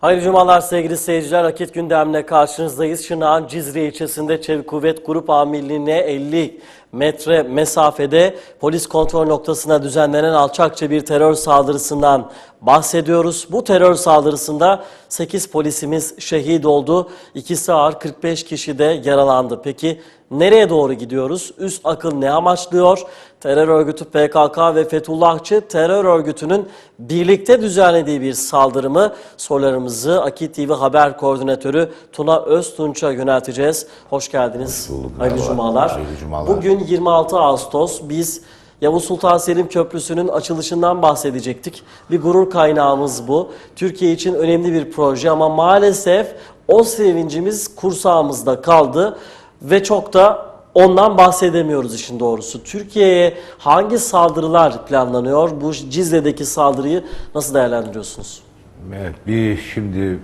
Hayırlı cumalar sevgili seyirciler. Akit gündemle karşınızdayız. Şırnak'ın Cizre ilçesinde Çevik Kuvvet Grup Amirliği'ne 50 metre mesafede polis kontrol noktasına düzenlenen alçakça bir terör saldırısından bahsediyoruz. Bu terör saldırısında 8 polisimiz şehit oldu. İkisi ağır 45 kişi de yaralandı. Peki nereye doğru gidiyoruz? Üst akıl ne amaçlıyor? Terör örgütü PKK ve Fethullahçı terör örgütünün birlikte düzenlediği bir saldırı mı? Sorularımızı Akit TV Haber Koordinatörü Tuna Öztunç'a yönelteceğiz. Hoş geldiniz. bulduk, Hayırlı merhaba. cumalar. Hayırlı cumalar. Bugün 26 Ağustos biz Yavuz Sultan Selim Köprüsü'nün açılışından bahsedecektik. Bir gurur kaynağımız bu. Türkiye için önemli bir proje ama maalesef o sevincimiz kursağımızda kaldı ve çok da ondan bahsedemiyoruz işin doğrusu. Türkiye'ye hangi saldırılar planlanıyor? Bu Cizre'deki saldırıyı nasıl değerlendiriyorsunuz? Evet, bir şimdi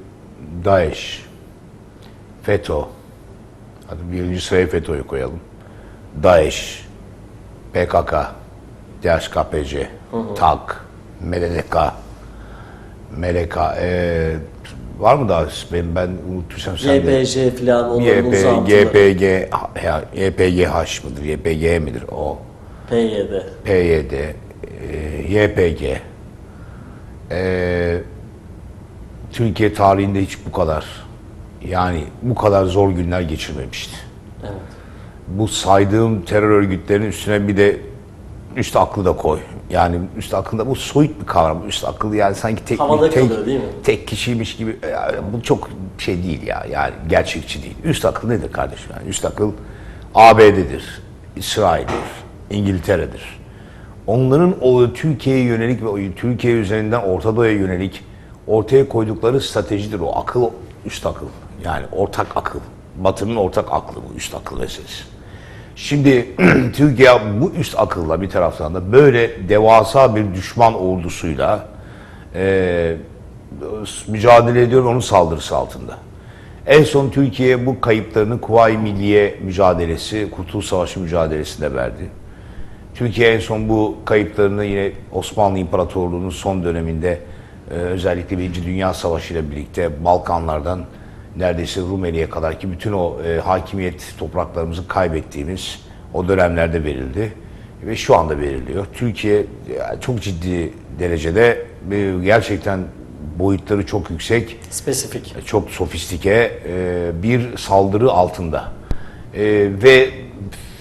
DAEŞ, FETÖ, hadi birinci sıraya FETÖ'yü koyalım. DAEŞ, PKK, DHKPC, TAK, MLK, MLK, e, var mı daha ben, ben unuttuysam sen de. YPJ falan onların YP, uzantıları. YPG, ya, YPGH mıdır, YPG midir o? PYD. PYD, e, YPG, e, Türkiye tarihinde hiç bu kadar yani bu kadar zor günler geçirmemişti. Evet. Bu saydığım terör örgütlerinin üstüne bir de üst aklı da koy. Yani üst akılda bu soyut bir kavram. Üst akıl yani sanki tek Havada tek, kalıyor değil mi? tek kişiymiş gibi. Yani bu çok şey değil ya. Yani gerçekçi değil. Üst akıl nedir kardeşim? Yani üst akıl ABD'dir, İsrail'dir, İngiltere'dir. Onların o Türkiye'ye yönelik ve o Türkiye üzerinden Orta Doğu'ya yönelik ortaya koydukları stratejidir o. Akıl üst akıl. Yani ortak akıl. Batı'nın ortak aklı bu üst akıl meselesi. Şimdi Türkiye bu üst akılla bir taraftan da böyle devasa bir düşman ordusuyla e, mücadele ediyor onun saldırısı altında. En son Türkiye bu kayıplarını Kuvayi Milliye mücadelesi, Kurtuluş Savaşı mücadelesinde verdi. Türkiye en son bu kayıplarını yine Osmanlı İmparatorluğu'nun son döneminde e, özellikle Birinci Dünya Savaşı ile birlikte Balkanlardan neredeyse Rumeli'ye kadar ki bütün o e, hakimiyet topraklarımızı kaybettiğimiz o dönemlerde verildi ve şu anda veriliyor. Türkiye ya, çok ciddi derecede e, gerçekten boyutları çok yüksek Spesifik. çok sofistike e, bir saldırı altında. E, ve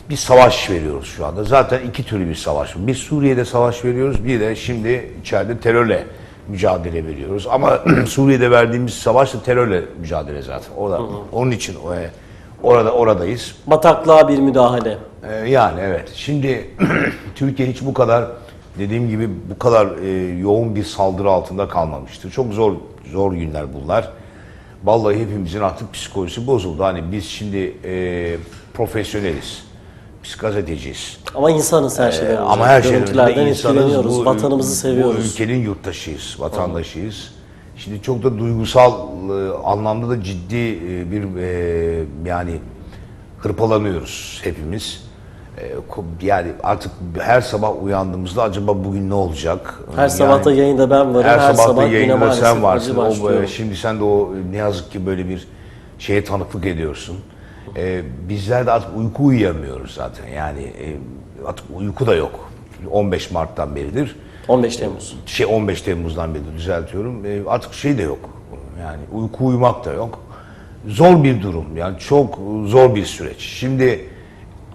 bir savaş veriyoruz şu anda. Zaten iki türlü bir savaş. Bir Suriye'de savaş veriyoruz, bir de şimdi içeride terörle mücadele veriyoruz. Ama Suriye'de verdiğimiz savaş da terörle mücadele zaten. Orada, onun için e, orada oradayız. Bataklığa bir müdahale. Ee, yani evet. Şimdi Türkiye hiç bu kadar dediğim gibi bu kadar e, yoğun bir saldırı altında kalmamıştır. Çok zor zor günler bunlar. Vallahi hepimizin artık psikolojisi bozuldu. Hani biz şimdi e, profesyoneliz. Biz gazeteciyiz. Ama insanız her şeyden önce. Ee, Ama her şeyden önce insanız. Bu, Vatanımızı seviyoruz. Bu ülkenin yurttaşıyız, vatandaşıyız. Şimdi çok da duygusal e, anlamda da ciddi e, bir e, yani hırpalanıyoruz hepimiz. E, Yani artık her sabah uyandığımızda acaba bugün ne olacak? Her sabah da yayında ben varım. Her, Her, sabah da güne yayında sen varsın. O, şimdi sen de o ne yazık ki böyle bir şeye tanıklık ediyorsun. E, bizler de artık uyku uyuyamıyoruz zaten. Yani e, artık uyku da yok. 15 Mart'tan beridir. 15 Temmuz. Şey 15 Temmuz'dan beri düzeltiyorum. E, artık şey de yok. Yani uyku uyumak da yok. Zor bir durum. Yani çok zor bir süreç. Şimdi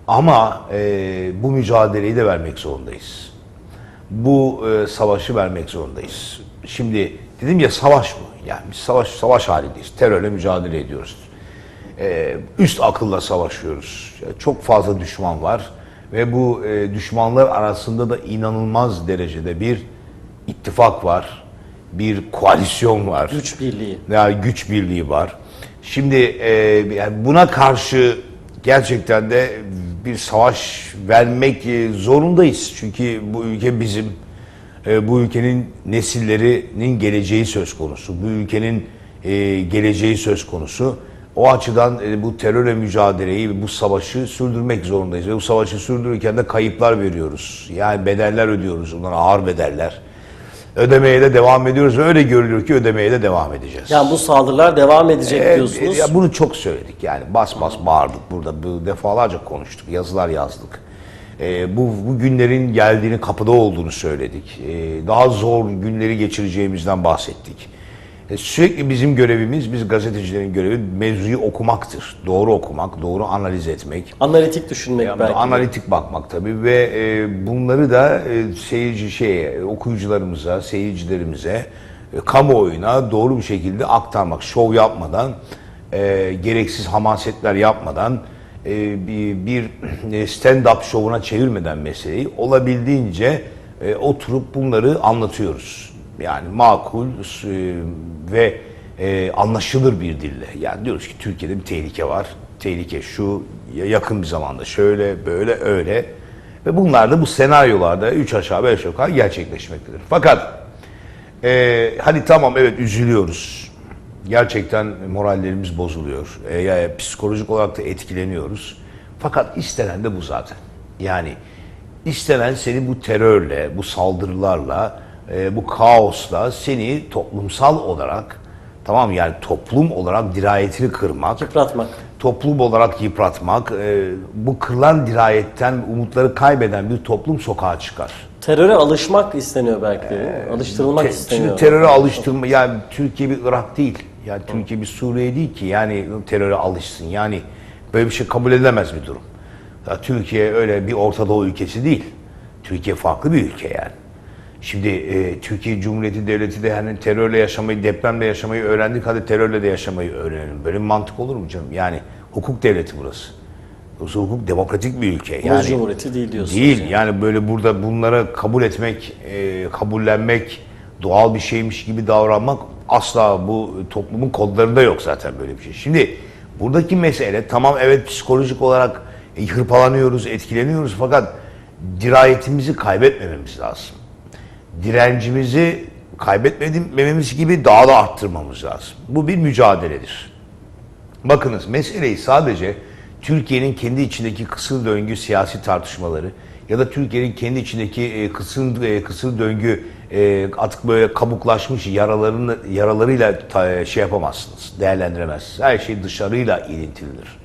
ama e, bu mücadeleyi de vermek zorundayız bu e, savaşı vermek zorundayız. Şimdi dedim ya savaş mı? Yani biz savaş savaş halindeyiz. Terörle mücadele ediyoruz. E, üst akılla savaşıyoruz. Ya Çok fazla düşman var ve bu e, düşmanlar arasında da inanılmaz derecede bir ittifak var. Bir koalisyon var. Güç birliği. Yani güç birliği var. Şimdi e, yani buna karşı gerçekten de bir savaş vermek e, zorundayız. Çünkü bu ülke bizim. E, bu ülkenin nesillerinin geleceği söz konusu. Bu ülkenin e, geleceği söz konusu. O açıdan e, bu terörle mücadeleyi, bu savaşı sürdürmek zorundayız. Ve bu savaşı sürdürürken de kayıplar veriyoruz. Yani bedeller ödüyoruz. Bunlar ağır bedeller. Ödemeye de devam ediyoruz ve öyle görülüyor ki ödemeye de devam edeceğiz. Yani bu saldırılar devam edecek Evet, diyorsunuz. ya bunu çok söyledik yani bas bas bağırdık burada bu defalarca konuştuk yazılar yazdık. Ee, bu, bu günlerin geldiğini kapıda olduğunu söyledik. Ee, daha zor günleri geçireceğimizden bahsettik. Ee, sürekli bizim görevimiz, biz gazetecilerin görevi mevzuyu okumaktır. Doğru okumak, doğru analiz etmek. Analitik düşünmek Yani belki. de. analitik bakmak tabii ve e, bunları da e, seyirci şeye, okuyucularımıza, seyircilerimize, e, kamuoyuna doğru bir şekilde aktarmak, şov yapmadan, e, gereksiz hamasetler yapmadan, e, bir, bir stand-up şovuna çevirmeden meseleyi olabildiğince e, oturup bunları anlatıyoruz. Yani makul e, ve e, anlaşılır bir dille. Yani diyoruz ki Türkiye'de bir tehlike var. Tehlike şu, yakın bir zamanda şöyle, böyle, öyle. Ve bunlar da bu senaryolarda üç aşağı beş yukarı gerçekleşmektedir. Fakat e, hani tamam evet üzülüyoruz. Gerçekten morallerimiz bozuluyor. E, ya, psikolojik olarak da etkileniyoruz. Fakat istenen de bu zaten. Yani istenen seni bu terörle, bu saldırılarla, e, bu kaosla seni toplumsal olarak tamam yani toplum olarak dirayetini kırmak, Yıpratmak. toplum olarak yıpratmak, e, bu kırılan dirayetten umutları kaybeden bir toplum sokağa çıkar. Teröre alışmak isteniyor belki de. Alıştırılmak Te- isteniyor. Şimdi teröre alıştırma, yani Türkiye bir Irak değil. Yani Türkiye bir Suriye değil ki yani teröre alışsın. Yani böyle bir şey kabul edilemez bir durum. Ya Türkiye öyle bir Orta Doğu ülkesi değil. Türkiye farklı bir ülke yani. Şimdi e, Türkiye Cumhuriyeti Devleti de hani terörle yaşamayı, depremle yaşamayı öğrendik hadi terörle de yaşamayı öğrenelim. Böyle bir mantık olur mu canım? Yani hukuk devleti burası. Burası hukuk demokratik bir ülke. Yani, Cumhuriyeti değil diyorsunuz. Değil yani böyle burada bunlara kabul etmek, e, kabullenmek, doğal bir şeymiş gibi davranmak asla bu toplumun kodlarında yok zaten böyle bir şey. Şimdi buradaki mesele tamam evet psikolojik olarak e, hırpalanıyoruz, etkileniyoruz fakat dirayetimizi kaybetmememiz lazım. Direncimizi kaybetmememiz gibi daha da arttırmamız lazım. Bu bir mücadeledir. Bakınız meseleyi sadece Türkiye'nin kendi içindeki kısır döngü siyasi tartışmaları ya da Türkiye'nin kendi içindeki e, kısır, e, kısır döngü e, artık böyle kabuklaşmış yaralarını yaralarıyla şey yapamazsınız, değerlendiremezsiniz. Her şey dışarıyla ilintilidir.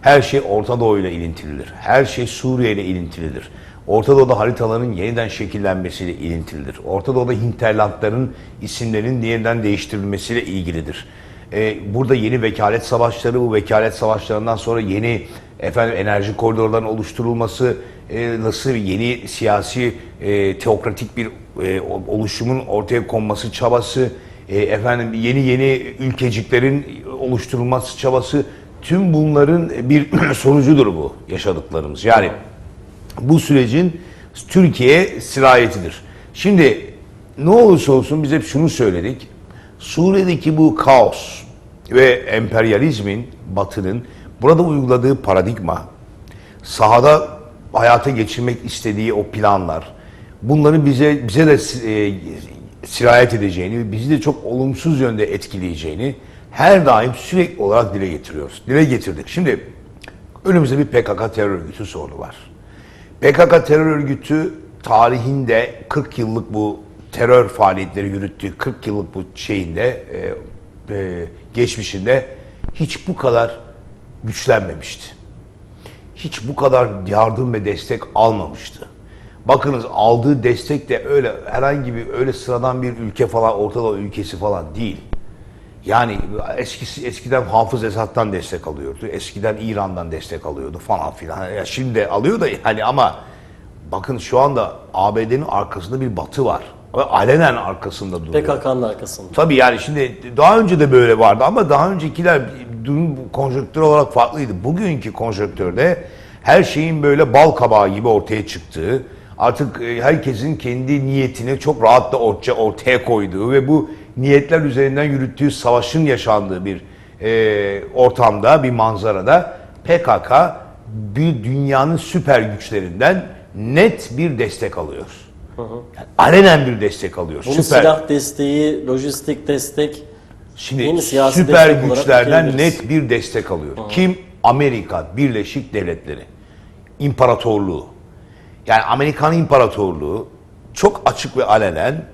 Her şey Orta Doğu ile ilintilidir. Her şey Suriye ile ilintilidir. Orta Doğu'da haritaların yeniden şekillenmesiyle ilintilidir. Orta Doğu'da hinterlandların isimlerinin yeniden değiştirilmesiyle ilgilidir. Ee, burada yeni vekalet savaşları, bu vekalet savaşlarından sonra yeni efendim enerji koridorlarının oluşturulması, e, nasıl yeni siyasi e, teokratik bir e, oluşumun ortaya konması çabası, e, efendim yeni yeni ülkeciklerin oluşturulması çabası, tüm bunların bir sonucudur bu yaşadıklarımız. Yani bu sürecin Türkiye sirayetidir. Şimdi ne olursa olsun biz hep şunu söyledik. Suriye'deki bu kaos ve emperyalizmin, batının burada uyguladığı paradigma, sahada hayata geçirmek istediği o planlar, bunları bize bize de e, sirayet edeceğini bizi de çok olumsuz yönde etkileyeceğini her daim sürekli olarak dile getiriyoruz. Dile getirdik. Şimdi önümüzde bir PKK terör örgütü sorunu var. PKK terör örgütü tarihinde 40 yıllık bu terör faaliyetleri yürüttüğü 40 yıllık bu şeyinde e, e, geçmişinde hiç bu kadar güçlenmemişti. Hiç bu kadar yardım ve destek almamıştı. Bakınız aldığı destek de öyle herhangi bir öyle sıradan bir ülke falan Orta Doğu ülkesi falan değil. Yani eskisi eskiden Hafız Esad'dan destek alıyordu. Eskiden İran'dan destek alıyordu falan filan. Ya şimdi alıyor da yani ama bakın şu anda ABD'nin arkasında bir batı var. Ve alenen arkasında duruyor. PKK'nın arkasında. Tabii yani şimdi daha önce de böyle vardı ama daha öncekiler durum konjonktür olarak farklıydı. Bugünkü konjonktürde her şeyin böyle bal kabağı gibi ortaya çıktığı, artık e, herkesin kendi niyetini çok rahat da ortaya, ortaya koyduğu ve bu niyetler üzerinden yürüttüğü savaşın yaşandığı bir e, ortamda, bir manzarada PKK bir dünyanın süper güçlerinden net bir destek alıyor. Yani alenen bir destek alıyor. Bunun süper. silah desteği, lojistik destek Şimdi süper güçlerden net bir destek alıyor. Kim? Amerika Birleşik Devletleri. İmparatorluğu. Yani Amerikan İmparatorluğu çok açık ve alenen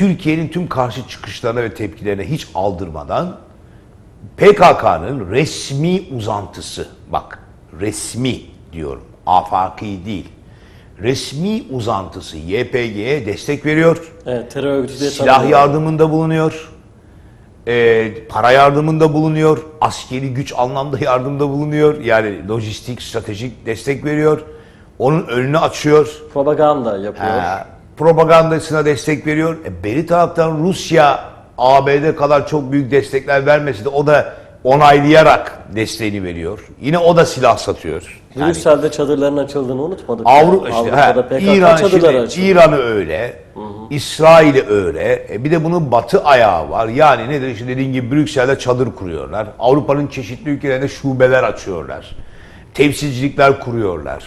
Türkiye'nin tüm karşı çıkışlarına ve tepkilerine hiç aldırmadan PKK'nın resmi uzantısı, bak resmi diyorum, afaki değil, resmi uzantısı YPG'ye destek veriyor, Evet, terör örgütü diye silah tanımlıyor. yardımında bulunuyor, e, para yardımında bulunuyor, askeri güç anlamda yardımda bulunuyor, yani lojistik, stratejik destek veriyor, onun önünü açıyor, Propaganda yapıyor. Ha, propagandasına destek veriyor. E, beri taraftan Rusya ABD kadar çok büyük destekler vermesi de o da onaylayarak desteğini veriyor. Yine o da silah satıyor. Yani Brüksel'de çadırların açıldığını unutmadık. Avrupa işte Avrupa'da PKK İran çadırları açıldı. İran'ı öyle. İsrail'i öyle. E, bir de bunun batı ayağı var. Yani nedir işte dediğin gibi Brüksel'de çadır kuruyorlar. Avrupa'nın çeşitli ülkelerinde şubeler açıyorlar. Temsilcilikler kuruyorlar.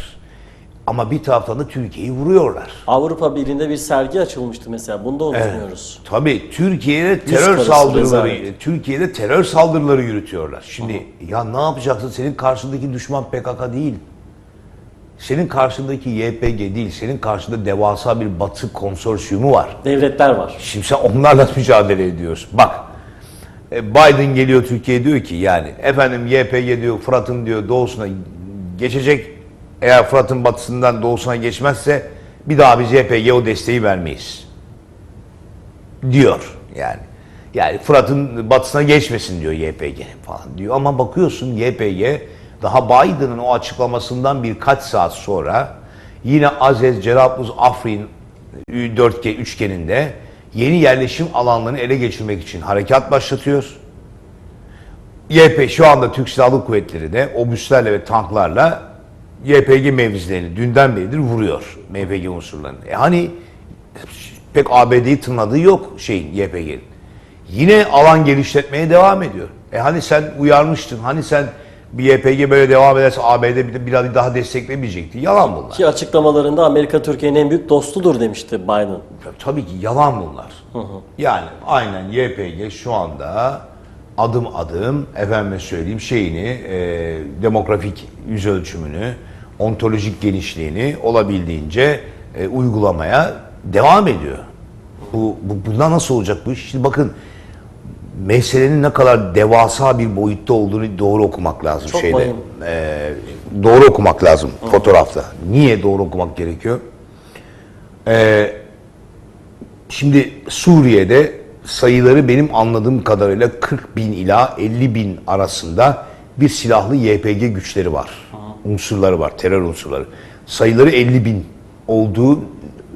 Ama bir taraftan da Türkiye'yi vuruyorlar. Avrupa Birliği'nde bir sergi açılmıştı mesela. Bunu da unutmuyoruz. Tabii Türkiye'de terör saldırıları, rezalet. Türkiye'de terör saldırıları yürütüyorlar. Şimdi ya ne yapacaksın? Senin karşındaki düşman PKK değil. Senin karşındaki YPG değil. Senin karşında devasa bir Batı konsorsiyumu var. Devletler var. Şimdi sen onlarla mücadele ediyorsun. Bak e, Biden geliyor Türkiye diyor ki yani efendim YPG diyor Fırat'ın diyor doğusuna geçecek. Eğer Fırat'ın batısından doğusuna geçmezse bir daha biz YPG o desteği vermeyiz. Diyor yani. Yani Fırat'ın batısına geçmesin diyor YPG falan diyor. Ama bakıyorsun YPG daha Biden'ın o açıklamasından birkaç saat sonra yine Azez, Cerablus, Afrin 4G üçgeninde yeni yerleşim alanlarını ele geçirmek için harekat başlatıyor. YP şu anda Türk Silahlı Kuvvetleri de obüslerle ve tanklarla YPG mevzilerini dünden beridir vuruyor MPG unsurlarını. E hani pek ABD'yi tırnadığı yok şeyin YPG'nin. Yine alan genişletmeye devam ediyor. E hani sen uyarmıştın, hani sen bir YPG böyle devam ederse ABD biraz daha desteklemeyecekti. Yalan bunlar. Ki açıklamalarında Amerika Türkiye'nin en büyük dostudur demişti Biden. Tabii ki yalan bunlar. Yani aynen YPG şu anda adım adım efendime söyleyeyim şeyini e, demografik yüz ölçümünü ontolojik genişliğini olabildiğince e, uygulamaya devam ediyor. Bu, bu bundan nasıl olacak bu iş? Şimdi bakın meselenin ne kadar devasa bir boyutta olduğunu doğru okumak lazım Çok şeyde. E, doğru okumak lazım fotoğrafta. Niye doğru okumak gerekiyor? Şimdi Suriye'de sayıları benim anladığım kadarıyla 40 bin ila 50 bin arasında bir silahlı YPG güçleri var. Unsurları var, terör unsurları. Sayıları 50 bin olduğu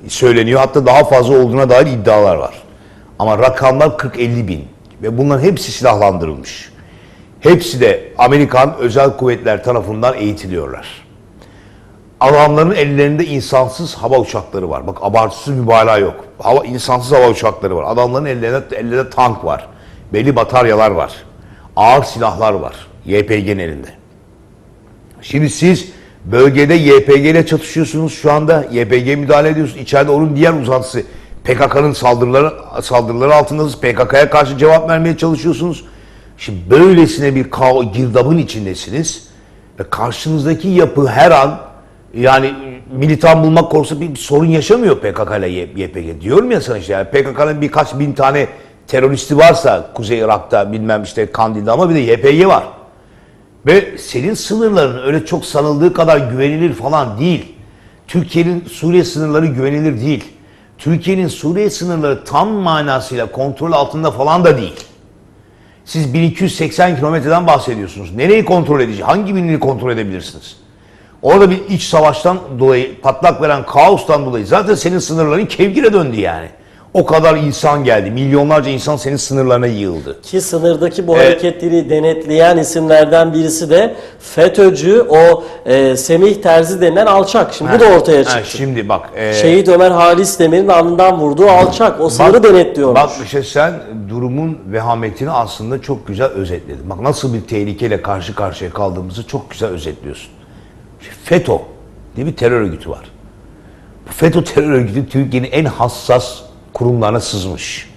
söyleniyor. Hatta daha fazla olduğuna dair iddialar var. Ama rakamlar 40-50 bin. Ve bunların hepsi silahlandırılmış. Hepsi de Amerikan özel kuvvetler tarafından eğitiliyorlar. Adamların ellerinde insansız hava uçakları var. Bak abartısız mübalağa yok. Hava, insansız hava uçakları var. Adamların ellerinde, ellerinde tank var. Belli bataryalar var. Ağır silahlar var. YPG'nin elinde. Şimdi siz bölgede YPG ile çatışıyorsunuz şu anda. YPG müdahale ediyorsunuz. İçeride onun diğer uzantısı PKK'nın saldırıları saldırıları altındasınız. PKK'ya karşı cevap vermeye çalışıyorsunuz. Şimdi böylesine bir kao girdabın içindesiniz. Ve karşınızdaki yapı her an yani militan bulmak konusunda bir, bir sorun yaşamıyor PKK ile YPG. Diyorum ya sana işte yani PKK'nın birkaç bin tane teröristi varsa Kuzey Irak'ta bilmem işte Kandil'de ama bir de YPG var. Ve senin sınırların öyle çok sanıldığı kadar güvenilir falan değil. Türkiye'nin Suriye sınırları güvenilir değil. Türkiye'nin Suriye sınırları tam manasıyla kontrol altında falan da değil. Siz 1280 kilometreden bahsediyorsunuz. Nereyi kontrol edici? Hangi birini kontrol edebilirsiniz? Orada bir iç savaştan dolayı, patlak veren kaostan dolayı zaten senin sınırların kevgire döndü yani. O kadar insan geldi. Milyonlarca insan senin sınırlarına yığıldı. Ki sınırdaki bu Evet. hareketleri denetleyen isimlerden birisi de FETÖ'cü o e, Semih Terzi denilen alçak. Şimdi bu da ortaya Ha, çıktı. şimdi bak. e, Şehit Ömer Halis Demir'in alnından vurduğu alçak. O sınırı denetliyormuş. Bak işte sen durumun vehametini aslında çok güzel özetledin. Bak nasıl bir tehlikeyle karşı karşıya kaldığımızı çok güzel özetliyorsun. FETÖ diye bir terör örgütü var. Bu FETÖ terör örgütü Türkiye'nin en hassas kurumlarına sızmış.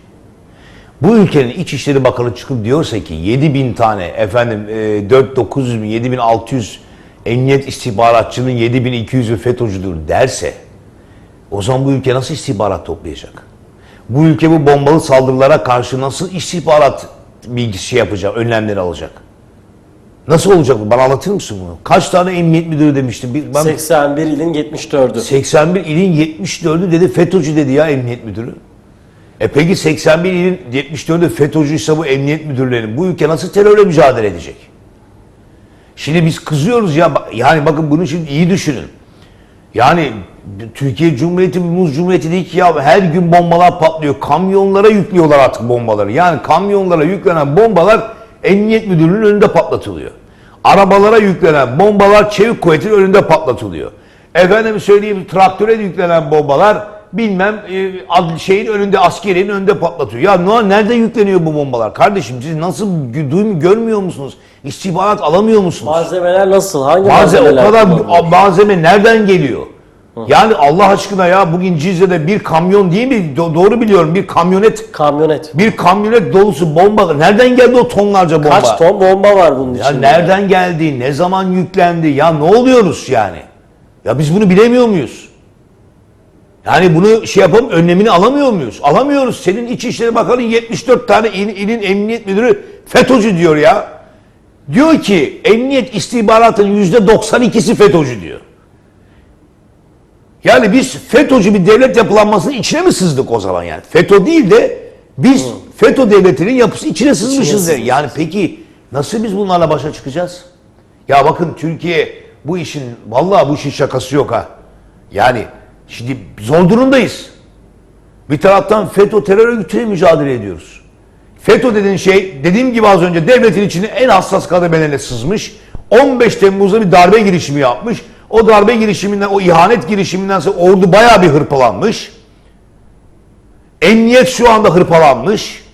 Bu ülkenin İçişleri Bakanı çıkıp diyorsa ki 7 bin tane efendim e, 4 900 bin 7600 emniyet istihbaratçının 7200'ü FETÖ'cüdür derse o zaman bu ülke nasıl istihbarat toplayacak? bu ülke bu bombalı saldırılara karşı nasıl istihbarat bilgisi yapacak, önlemleri alacak? Nasıl olacak bu? Bana anlatır mısın bunu? Kaç tane emniyet müdürü demiştim? Bir, ben 81 ilin 74'ü. 81 ilin 74'ü dedi FETÖ'cü dedi ya emniyet müdürü. E peki 81 ilin 74'ü FETÖ'cüyse bu emniyet müdürlerinin bu ülke nasıl terörle mücadele edecek? Şimdi biz kızıyoruz ya yani bakın bunu şimdi iyi düşünün. Yani Türkiye Cumhuriyeti bir muz cumhuriyeti değil ki ya her gün bombalar patlıyor. Kamyonlara yüklüyorlar artık bombaları. Yani kamyonlara yüklenen bombalar emniyet müdürlüğünün önünde patlatılıyor. Arabalara yüklenen bombalar çevik kuvvetin önünde patlatılıyor. Efendim söyleyeyim traktöre yüklenen bombalar bilmem e, şeyin önünde askerinin önünde patlatıyor. Ya ne- nerede yükleniyor bu bombalar? Kardeşim siz nasıl duyum görmüyor musunuz? İstihbarat alamıyor musunuz? Malzemeler nasıl? Hangi Malzeme o malzemeler kadar kullanılıyor? malzeme nereden geliyor? Yani Allah aşkına ya bugün Cizre'de bir kamyon değil mi? Do- doğru biliyorum bir kamyonet Kamyonet. bir kamyonet dolusu bomba. Nereden geldi o tonlarca bomba? Kaç ton bomba var bunun Ya içinde? nereden geldi? Ne zaman yüklendi? Ya ne oluyoruz yani? Ya biz bunu bilemiyor muyuz? Yani bunu şey yapalım önlemini alamıyor muyuz? Alamıyoruz. Senin İçişleri Bakanı 74 tane il, ilin emniyet müdürü FETÖ'cü diyor ya. Diyor ki emniyet istihbaratının yüzde 92'si FETÖ'cü diyor. Yani biz FETÖ'cü bir devlet yapılanmasının içine mi sızdık o zaman yani? FETÖ değil de biz FETÖ devletinin yapısı içine sızmışız. sızmışız. Yani peki nasıl biz bunlarla başa çıkacağız? Ya bakın Türkiye bu işin vallahi bu işin şakası yok ha. Yani şimdi zor durumdayız. Bir taraftan FETÖ terör örgütüyle mücadele ediyoruz. FETÖ dediğin şey dediğim gibi az önce devletin içine en hassas kademelerine sızmış. 15 Temmuz'da bir darbe girişimi yapmış. O darbe girişiminden, o ihanet girişiminden sonra ordu bayağı bir hırpalanmış. Emniyet şu anda hırpalanmış.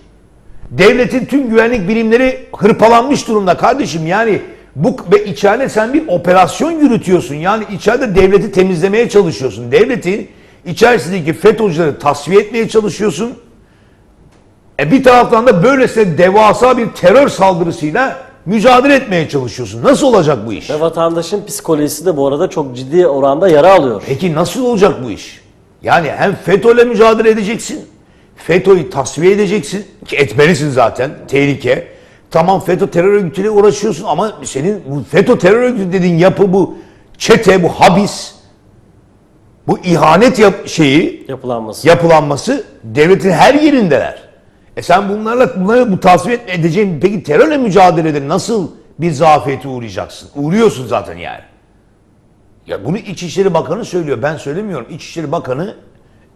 Devletin tüm güvenlik birimleri hırpalanmış durumda kardeşim. Yani bu ve içeride sen bir operasyon yürütüyorsun. Yani içeride devleti temizlemeye çalışıyorsun. Devletin içerisindeki FETÖ'cüleri tasfiye etmeye çalışıyorsun. E bir taraftan da böylesine devasa bir terör saldırısıyla mücadele etmeye çalışıyorsun. Nasıl olacak bu iş? Ve vatandaşın psikolojisi de bu arada çok ciddi oranda yara alıyor. Peki nasıl olacak bu iş? Yani hem FETÖ'yle mücadele edeceksin, FETÖ'yü tasfiye edeceksin, ki etmelisin zaten, tehlike. Tamam FETÖ terör örgütüyle uğraşıyorsun ama senin bu FETÖ terör örgütü dediğin yapı bu çete, bu habis, bu ihanet yap- şeyi, Yapılanması. yapılanması devletin her yerindeler. E sen bunlarla bunları bu tasfiye edeceğin peki terörle mücadelede nasıl bir zafiyete uğrayacaksın? Uğruyorsun zaten yani. Ya bunu İçişleri Bakanı söylüyor. Ben söylemiyorum. İçişleri Bakanı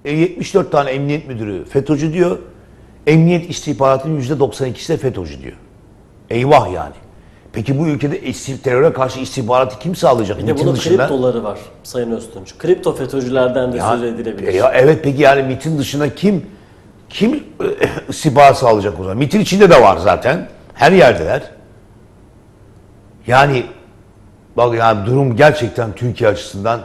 e, 74 tane emniyet müdürü FETÖ'cü diyor. Emniyet istihbaratının %92'si de FETÖ'cü diyor. Eyvah yani. Peki bu ülkede istih- teröre karşı istihbaratı kim sağlayacak? Bir de MİT'in bunun dışında? kriptoları var Sayın Öztunç. Kripto FETÖ'cülerden de Ya, söz edilebilir. e ya evet peki yani MIT'in dışında kim kim e, istihbarat sağlayacak o zaman? MIT'in içinde de var zaten. Her yerdeler. Yani bak yani durum gerçekten Türkiye açısından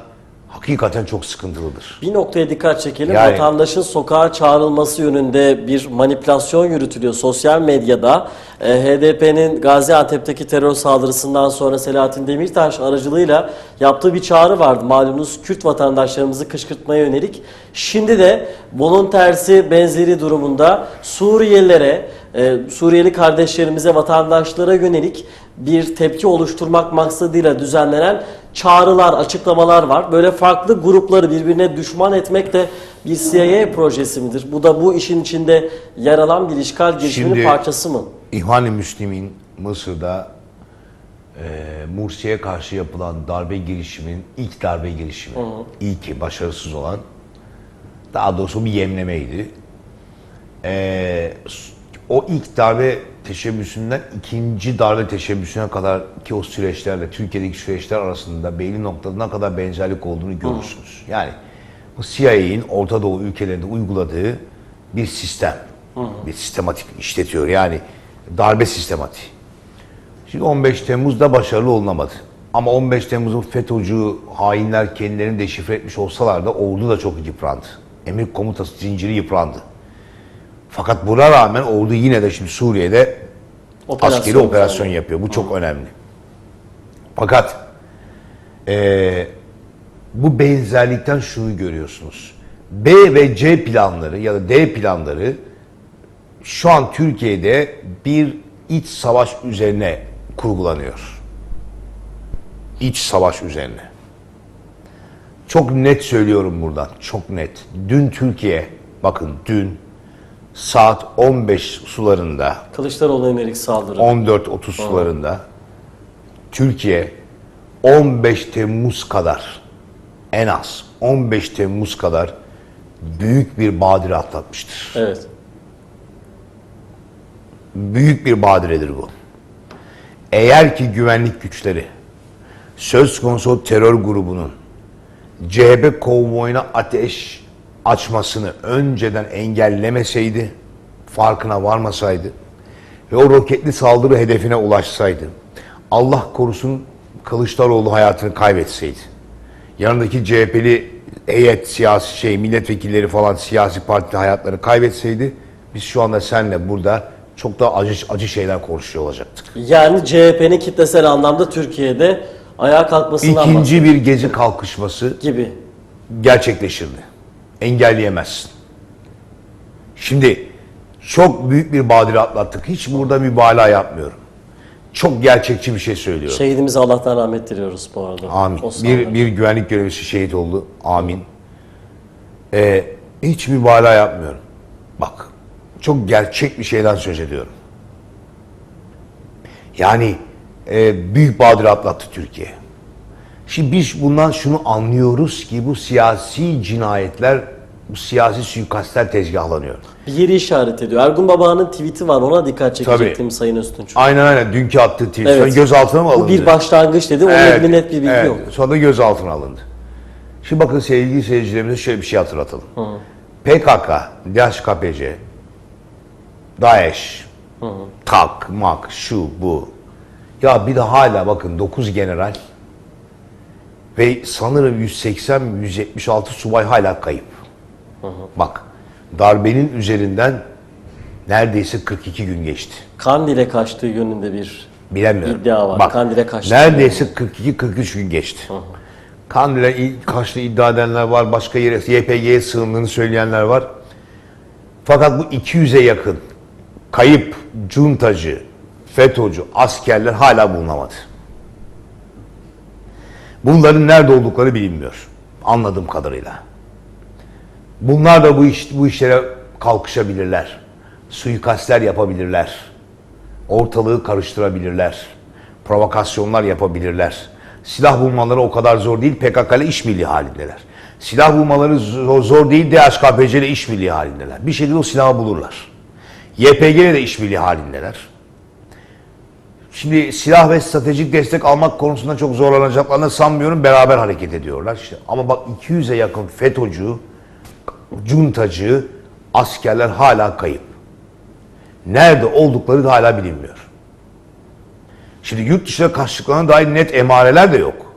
hakikaten çok sıkıntılıdır. Bir noktaya dikkat çekelim. Yani- Vatandaşın sokağa çağrılması yönünde bir manipülasyon yürütülüyor sosyal medyada. E, HDP'nin Gaziantep'teki terör saldırısından sonra Selahattin Demirtaş aracılığıyla yaptığı bir çağrı vardı. Malumunuz Kürt vatandaşlarımızı kışkırtmaya yönelik. Şimdi de bunun tersi benzeri durumunda Suriyelilere, e, Suriyeli kardeşlerimize, vatandaşlara yönelik bir tepki oluşturmak maksadıyla düzenlenen çağrılar, açıklamalar var. Böyle farklı grupları birbirine düşman etmek de bir CIA projesi midir? Bu da bu işin içinde yer alan bir işgal girişiminin Şimdi- parçası mı? İhvan-ı Müslim'in Mısır'da e, Mursi'ye karşı yapılan darbe girişiminin ilk darbe girişimi, ilki başarısız olan, daha doğrusu bir yemlemeydi. E, o ilk darbe teşebbüsünden ikinci darbe teşebbüsüne kadar ki o süreçlerle Türkiye'deki süreçler arasında belli noktada ne kadar benzerlik olduğunu görürsünüz. Yani bu CIA'in Orta Doğu ülkelerinde uyguladığı bir sistem. Bir sistematik işletiyor. Yani darbe sistematiği. Şimdi 15 Temmuz'da başarılı olunamadı. Ama 15 Temmuz'un FETÖ'cü hainler kendilerini deşifre etmiş olsalar da ordu da çok yıprandı. Emir komutası zinciri yıprandı. Fakat buna rağmen ordu yine de şimdi Suriye'de Operasyon askeri operasyon düzenliyor. yapıyor. Bu çok önemli. Fakat eee, bu benzerlikten şunu görüyorsunuz. B ve C planları ya da D planları şu an Türkiye'de bir iç savaş üzerine kurgulanıyor. İç savaş üzerine. Çok net söylüyorum buradan. Çok net. Dün Türkiye, bakın dün saat 15 sularında, Kılıçdaroğlu'na yönelik saldırı. 14.30 sularında Türkiye 15 Temmuz kadar en az 15 Temmuz kadar büyük bir badire atlatmıştır. Evet. Büyük bir badiredir bu. Eğer ki güvenlik güçleri söz konusu o terör grubunun CHP konvoyuna ateş açmasını önceden engellemeseydi, farkına varmasaydı ve o roketli saldırı hedefine ulaşsaydı, Allah korusun Kılıçdaroğlu hayatını kaybetseydi, yanındaki CHP'li heyet, siyasi şey, milletvekilleri falan siyasi parti hayatlarını kaybetseydi, biz şu anda seninle burada çok daha acı, acı şeyler konuşuyor olacaktık. Yani CHP'nin kitlesel anlamda Türkiye'de ayağa kalkmasından İkinci bir gezi kalkışması gibi. gerçekleşirdi. Engelleyemezsin. Şimdi çok büyük bir badire atlattık. Hiç burada mübalağa yapmıyorum. Çok gerçekçi bir şey söylüyorum. Şehidimize Allah'tan rahmet diliyoruz bu arada. Amin. Bir, bir güvenlik görevlisi şehit oldu. Amin. Ee, hiç mübalağa yapmıyorum. Bak, çok gerçek bir şeyden söz ediyorum. Yani e, büyük badire atlattı Türkiye. Şimdi biz bundan şunu anlıyoruz ki bu siyasi cinayetler, bu siyasi suikastler tezgahlanıyor. Bir yeri işaret ediyor. Ergun Baba'nın tweet'i var. Ona dikkat çekecektim Sayın Öztunç. Aynen aynen dünkü attığı tweet. Evet. Sonra gözaltına mı alındı? Bu bir başlangıç dedi. Onun ilgili net bir bilgi evet. yok. Sonra gözaltına alındı. Şimdi bakın sevgili seyircilerimize şöyle bir şey hatırlatalım. PKK, DHKPC, DAEŞ, TAK, MAK, şu, bu. Ya bir de hala bakın 9 general ve sanırım 180-176 subay hala kayıp. Bak darbenin üzerinden neredeyse 42 gün geçti. Kandil'e kaçtığı yönünde bir Bilemiyorum. İddia var. Bak, Kandil'e kaçtı. Neredeyse 42-43 gün geçti. Kandil'e il- kaçtı iddia edenler var. Başka yere YPG'ye sığındığını söyleyenler var. Fakat bu 200'e yakın kayıp cuntacı, FETÖ'cü askerler hala bulunamadı. Bunların nerede oldukları bilinmiyor. Anladığım kadarıyla. Bunlar da bu iş bu işlere kalkışabilirler. Suikastler yapabilirler ortalığı karıştırabilirler. Provokasyonlar yapabilirler. Silah bulmaları o kadar zor değil. PKK ile işbirliği halindeler. Silah bulmaları zor, zor değil. DHKPC ile işbirliği halindeler. Bir şekilde o silahı bulurlar. YPG ile de işbirliği halindeler. Şimdi silah ve stratejik destek almak konusunda çok zorlanacaklarını sanmıyorum. Beraber hareket ediyorlar. İşte. Ama bak 200'e yakın FETÖ'cü, cuntacı, askerler hala kayıp. Nerede oldukları da hala bilinmiyor. Şimdi yurt dışına kaçtıklarına dair net emareler de yok.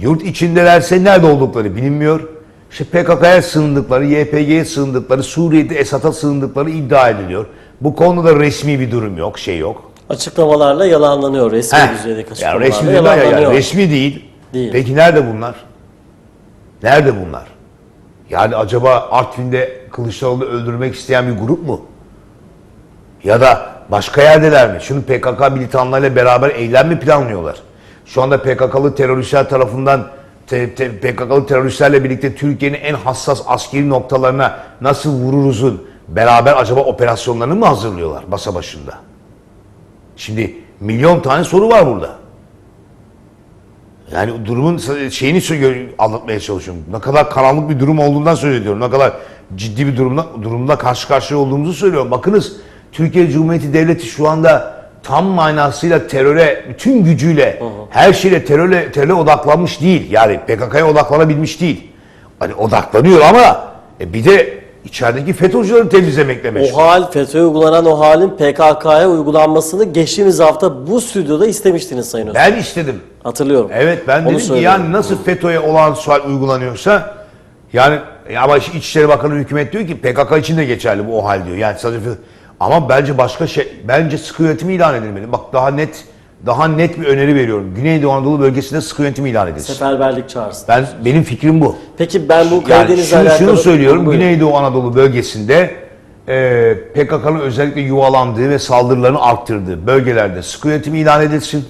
Yurt içindelerse nerede oldukları bilinmiyor. İşte PKK'ya sığındıkları, YPG'ye sığındıkları, Suriye'de Esad'a sığındıkları iddia ediliyor. Bu konuda da resmi bir durum yok, şey yok. Açıklamalarla yalanlanıyor. Resmi Heh, düzeydeki açıklamalarla resmi değil ya, yalanlanıyor. resmi değil. Değil. Peki nerede bunlar? Nerede bunlar? Yani acaba Artvin'de Kılıçdaroğlu öldürmek isteyen bir grup mu? Ya da başka yerdeler mi? Şunu PKK militanlarıyla beraber eylem mi planlıyorlar? Şu anda PKK'lı teröristler tarafından te- te- PKK'lı teröristlerle birlikte Türkiye'nin en hassas askeri noktalarına nasıl vururuzun beraber acaba operasyonlarını mı hazırlıyorlar masa başında? Şimdi milyon tane soru var burada. Yani durumun şeyini anlatmaya çalışıyorum. Ne kadar karanlık bir durum olduğundan söz ediyorum. Ne kadar ciddi bir durumda, durumda karşı karşıya olduğumuzu söylüyorum. Bakınız Türkiye Cumhuriyeti Devleti şu anda tam manasıyla teröre, bütün gücüyle, her şeyle teröre, teröre odaklanmış değil. Yani PKK'ya odaklanabilmiş değil. Hani odaklanıyor ama e, bir de içerideki FETÖ'cüleri temizlemekle meşgul. O hal, FETÖ'ye uygulanan o halin PKK'ya uygulanmasını geçtiğimiz hafta bu stüdyoda istemiştiniz Sayın Öztürk. Ben istedim. Hatırlıyorum. Evet ben Onu dedim ki söylüyorum. yani nasıl FETÖ'ye olan sual uygulanıyorsa yani ya ama İçişleri Bakanı hükümet diyor ki PKK için de geçerli bu o hal diyor. Yani sadece ama bence başka şey bence sıkı yönetimi ilan edilmeli. Bak daha net daha net bir öneri veriyorum. Güneydoğu Anadolu bölgesinde sıkı yönetim ilan edilsin. Seferberlik çağrısı. Ben benim fikrim bu. Peki ben bu Yani Karadeniz'le şunu, alakalı... şunu söylüyorum. Buyurun. Güneydoğu Anadolu bölgesinde e, PKK'nın özellikle yuvalandığı ve saldırılarını arttırdığı bölgelerde sıkı yönetim ilan edilsin.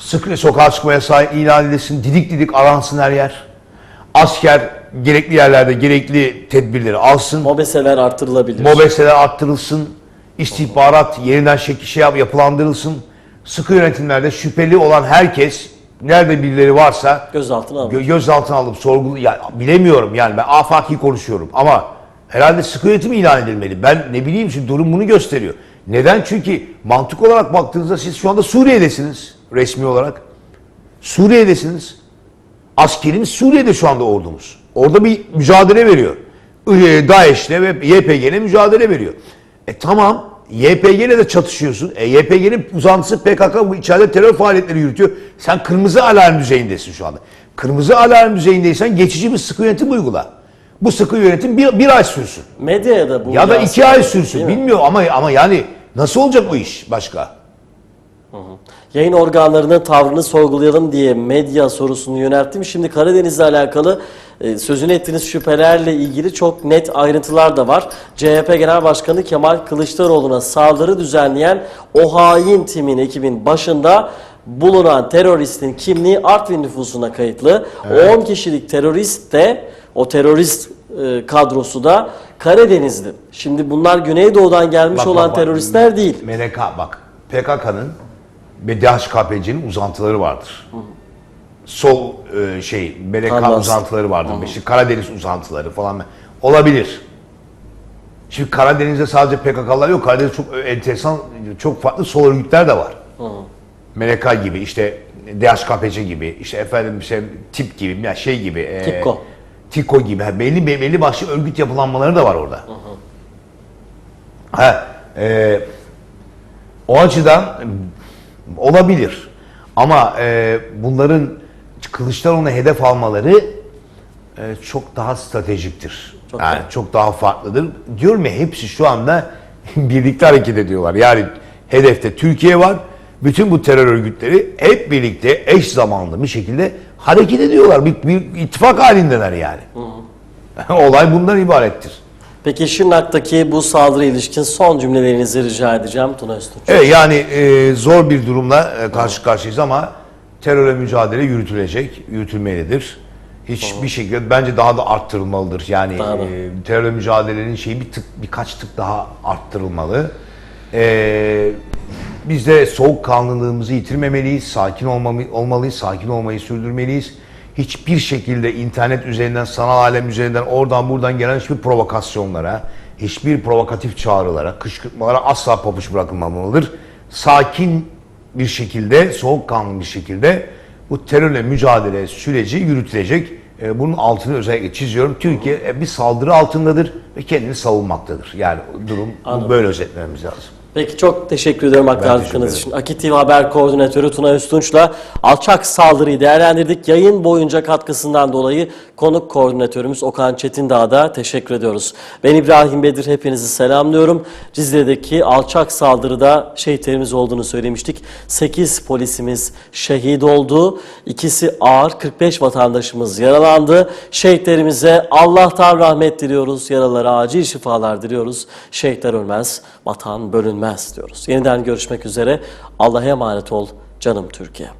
Sıkı sokağa çıkma yasağı ilan edilsin. Didik didik aransın her yer. Asker gerekli yerlerde gerekli tedbirleri alsın. Mobeseler artırılabilir. Mobeseler arttırılsın. istihbarat yeniden şekil şey yap, yapılandırılsın. Sıkı yönetimlerde şüpheli olan herkes nerede birileri varsa Gözaltına alınır. gö- gözaltına alıp sorgulu ya bilemiyorum yani ben afaki konuşuyorum ama herhalde sıkı yönetim ilan edilmeli. Ben ne bileyim şimdi durum bunu gösteriyor. Neden? Çünkü mantık olarak baktığınızda siz şu anda Suriye'desiniz resmi olarak. Suriye'desiniz. Askerimiz Suriye'de şu anda ordumuz. Orada bir mücadele veriyor. DAEŞ'le ve YPG'yle mücadele veriyor. E tamam YPG'yle de çatışıyorsun. E, YPG'nin uzantısı PKK bu içeride terör faaliyetleri yürütüyor. Sen kırmızı alarm düzeyindesin şu anda. Kırmızı alarm düzeyindeysen geçici bir sıkı yönetim uygula. Bu sıkı yönetim bir, bir ay sürsün. Medyaya da bu Ya da iki ay sürsün. mi? Bilmiyorum ama ama yani nasıl olacak bu iş başka? Yayın organlarının tavrını sorgulayalım diye medya sorusunu yönelttim. Şimdi Karadeniz'le alakalı e, sözünü ettiğiniz şüphelerle ilgili çok net ayrıntılar da var. CHP Genel Başkanı Kemal Kılıçdaroğlu'na saldırı düzenleyen o hain timin ekibin başında bulunan teröristin kimliği Artvin nüfusuna kayıtlı. O 10 kişilik terörist de o terörist e, kadrosu da Karadenizli. Şimdi bunlar Güneydoğu'dan gelmiş Bak, olan bak, bak. teröristler değil. MNK bak PKK'nın ve DHKPC'nin uzantıları vardır. Sol e, şey Kandas. uzantıları vardır. İşte Karadeniz uzantıları falan olabilir. Şimdi Karadeniz'de sadece PKK'lar yok. Karadeniz'de çok enteresan, çok farklı sol örgütler de var. MNK gibi, işte DHKPC gibi, işte efendim işte tip gibi, ya şey gibi. e, Tipko. TİKO gibi. Ha, belli belli başlı örgüt yapılanmaları da var orada. Ha, e, o açıdan e, olabilir. Ama e, bunların Kılıçdaroğlu'na hedef almaları e, çok daha stratejiktir. Çok yani çok daha farklıdır. Diyorum ya hepsi şu anda birlikte hareket ediyorlar. Yani hedefte Türkiye var. Bütün bu terör örgütleri hep birlikte eş zamanlı bir şekilde hareket ediyorlar. Bir, bir ittifak halindeler yani. Olay bundan ibarettir. Peki Şırnak'taki bu saldırı ilişkin son cümlelerinizi rica edeceğim Tuna Öztürk. Evet yani e, zor bir durumla e, karşı karşıyayız ama terörle mücadele yürütülecek, yürütülmelidir. Hiçbir şekilde bence daha da arttırılmalıdır. Yani Daha da. e, terörle mücadelenin şeyi bir tık birkaç tık daha arttırılmalı. E, biz de soğukkanlılığımızı yitirmemeliyiz, sakin olmamı, olmalıyız, sakin olmayı sürdürmeliyiz. Hiçbir şekilde internet üzerinden, sanal alem üzerinden oradan buradan gelen hiçbir provokasyonlara, hiçbir provokatif çağrılara, kışkırtmalara asla pabuç bırakılmamalıdır. Sakin bir şekilde, soğukkanlı bir şekilde bu terörle mücadele süreci yürütülecek. E, Bunun altını özellikle çiziyorum. Türkiye e, bir saldırı altındadır ve kendini savunmaktadır. Yani durum bu böyle özetlememiz lazım. Peki çok teşekkür aktardıklarınız ederim. için. Akit Haber Koordinatörü Tuna Öztunç'la alçak saldırıyı değerlendirdik. Yayın boyunca katkısından dolayı konuk koordinatörümüz Okan Çetindağ'a da teşekkür ediyoruz. Ben İbrahim Bedir hepinizi selamlıyorum. Cizre'deki alçak saldırıda şehitlerimiz olduğunu söylemiştik. 8 polisimiz şehit oldu. İkisi ağır 45 vatandaşımız yaralandı. Şehitlerimize Allah'tan rahmet diliyoruz. Yaralara acil şifalar diliyoruz. Şehitler ölmez, vatan bölünmez diyoruz. Yeniden görüşmek üzere. Allah'a emanet ol canım Türkiye.